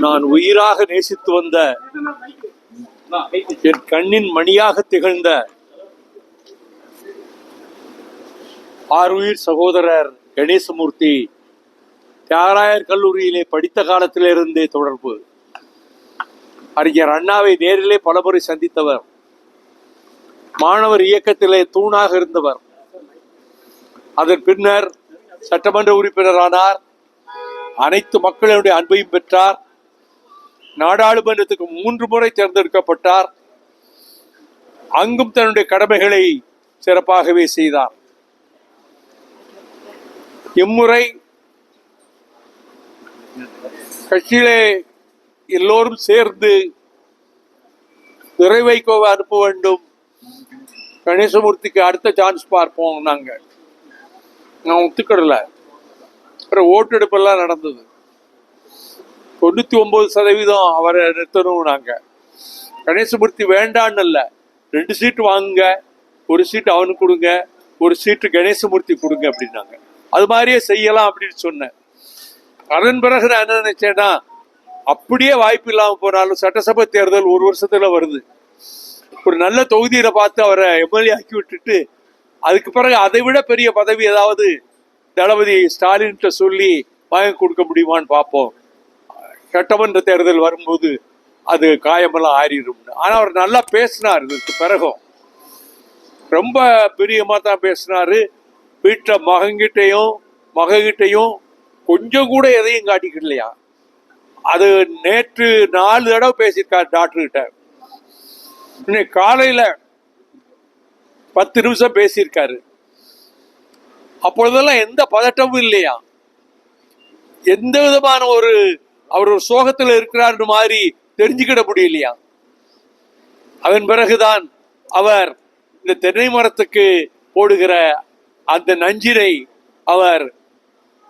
நான் உயிராக நேசித்து வந்த என் கண்ணின் மணியாக திகழ்ந்த ஆறுயிர் சகோதரர் கணேசமூர்த்தி தியாகராயர் கல்லூரியிலே படித்த காலத்திலிருந்தே தொடர்பு. அறிஞர் அண்ணாவை நேரிலே பலமுறை சந்தித்தவர். மாணவர் இயக்கத்திலே தூணாக இருந்தவர். அதன் பின்னர் சட்டமன்ற உறுப்பினரானார். அனைத்து மக்களுடைய அன்பையும் பெற்றார். நாடாளுமன்றத்துக்கு மூன்று முறை தேர்ந்தெடுக்கப்பட்டார். அங்கும் தன்னுடைய கடமைகளை சிறப்பாகவே செய்தார். இம்முறை கட்சியிலே எல்லோரும் சேர்ந்து விரைவை அனுப்ப வேண்டும். கணேசமூர்த்திக்கு அடுத்த சான்ஸ் பார்ப்போம் நாங்க. நான் ஒத்துக்கிடல அப்புறம் ஓட்டெடுப்பெல்லாம் நடந்தது. தொண்ணூற்றி ஒம்பது சதவீதம் அவரை நிறுத்தணும் நாங்கள் கணேசமூர்த்தி வேண்டான்னு இல்லை. ரெண்டு சீட்டு வாங்குங்க ஒரு சீட்டு அவனுக்கு கொடுங்க ஒரு சீட்டு கணேசமூர்த்தி கொடுங்க அப்படின்னாங்க. அது மாதிரியே செய்யலாம் அப்படின்னு சொன்னேன். அதன் பிறகு நான் என்ன நினைச்சேன்னா அப்படியே வாய்ப்பு இல்லாமல் போனாலும் சட்டசபை தேர்தல் ஒரு வருஷத்துல வருது. ஒரு நல்ல தொகுதியில பார்த்து அவரை எம்எல்ஏ ஆக்கி விட்டுட்டு அதுக்கு பிறகு அதை விட பெரிய பதவி ஏதாவது தளபதி ஸ்டாலின்கிட்ட சொல்லி வாங்கி கொடுக்க முடியுமான்னு பார்ப்போம். சட்டமன்ற தேர்தல் வரும்போது அது காயமெல்லாம் ஆறிடும் ஆனால் அவர் நல்லா பேசினார் இதுக்கு பிறகும். ரொம்ப பிரியமாக தான் பேசினார். வீட்டில் மகங்கிட்டையும் மககிட்டையும் கொஞ்சம் கூட எதையும் காட்டிக்கலையா? அது நேற்று நாலு தடவை பேசியிருக்கார் டாக்டர்கிட்ட இன்னைக்கு காலையில் பத்து நிமிஷம் பேசியிருக்காரு. அப்பொழுதெல்லாம் எந்த பதட்டமும் இல்லையா? எந்த விதமான ஒரு அவர் ஒரு சோகத்துல இருக்கிறார் மாதிரி தெரிஞ்சுக்கிட முடியலையா? அதன் பிறகுதான் அவர் இந்த தென்னை மரத்துக்கு போடுகிற அந்த நஞ்சினை அவர்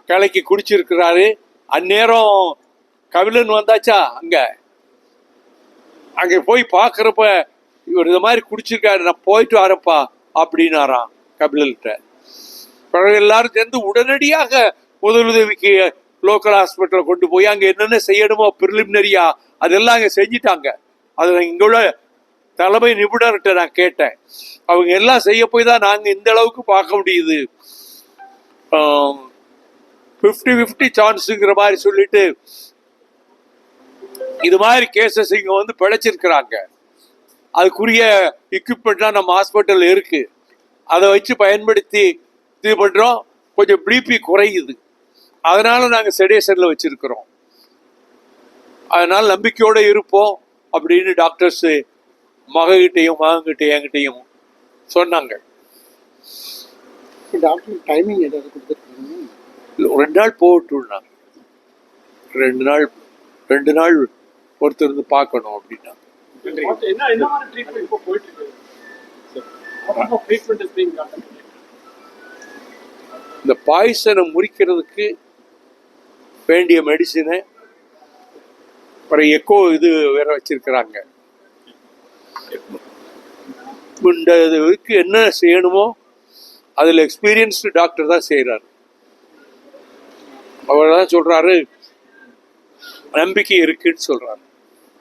கலக்கி குடிச்சிருக்கிறாரு. அந்நேரம் கபிலன் வந்தாச்சா? அங்க. அங்க போய் பாக்குறப்ப இவர் இந்த மாதிரி குடிச்சிருக்காரு நான் போயிட்டு வரப்பா அப்படின்னாராம் கபிலன்கிட்ட பிறகு எல்லாரும் சேர்ந்து உடனடியாக முதலுதவிக்கு லோக்கல் ஹாஸ்பிட்டலில் கொண்டு போய் அங்கே என்னென்ன செய்யணுமோ ப்ரிலிமினரியா அதெல்லாம் அங்கே செஞ்சிட்டாங்க. அதில் இங்கே உள்ள தலைமை நிபுணர்கிட்ட நான் கேட்டேன். அவங்க எல்லாம் செய்ய போய் தான் நாங்கள் இந்த அளவுக்கு பார்க்க முடியுது. ஃபிஃப்டி ஃபிஃப்டி சான்ஸுங்கிற மாதிரி சொல்லிட்டு இது மாதிரி கேசஸ் இங்கே வந்து பிழைச்சிருக்கிறாங்க. அதுக்குரிய எக்யூப்மெண்ட்லாம் நம்ம ஹாஸ்பிட்டல் இருக்குது அதை வச்சு பயன்படுத்தி இது பண்ணுறோம் கொஞ்சம் பிபி குறையுது. அதனால நாங்க செடேஷன்ல வச்சிருக்கிறோம். அதனால நம்பிக்கையோட இருப்போம் அப்படின்னு டாக்டர்ஸ் மககிட்டையும் மகன்கிட்டையும் என்கிட்டையும் சொன்னாங்க. டாக்டர் டைமிங் ஏதாவது கொடுத்துருக்காங்க ரெண்டு நாள் போட்டுனாங்க ரெண்டு நாள் ரெண்டு நாள் ஒருத்தர் இருந்து பார்க்கணும் அப்படின்னா. என்ன என்ன மாதிரி ட்ரீட்மெண்ட் இப்போ போயிட்டு இருக்கு sir treatment is being done இந்த பாய்சனை முறிக்கிறதுக்கு வேண்டிய மெடிசினு அப்புறம் எக்கோ இது வேற வச்சிருக்கிறாங்க. இந்த இதுக்கு என்ன செய்யணுமோ அதில் எக்ஸ்பீரியன்ஸ்டு டாக்டர் தான் செய்கிறார் அவர் தான் சொல்கிறாரு நம்பிக்கை இருக்குன்னு சொல்றாரு.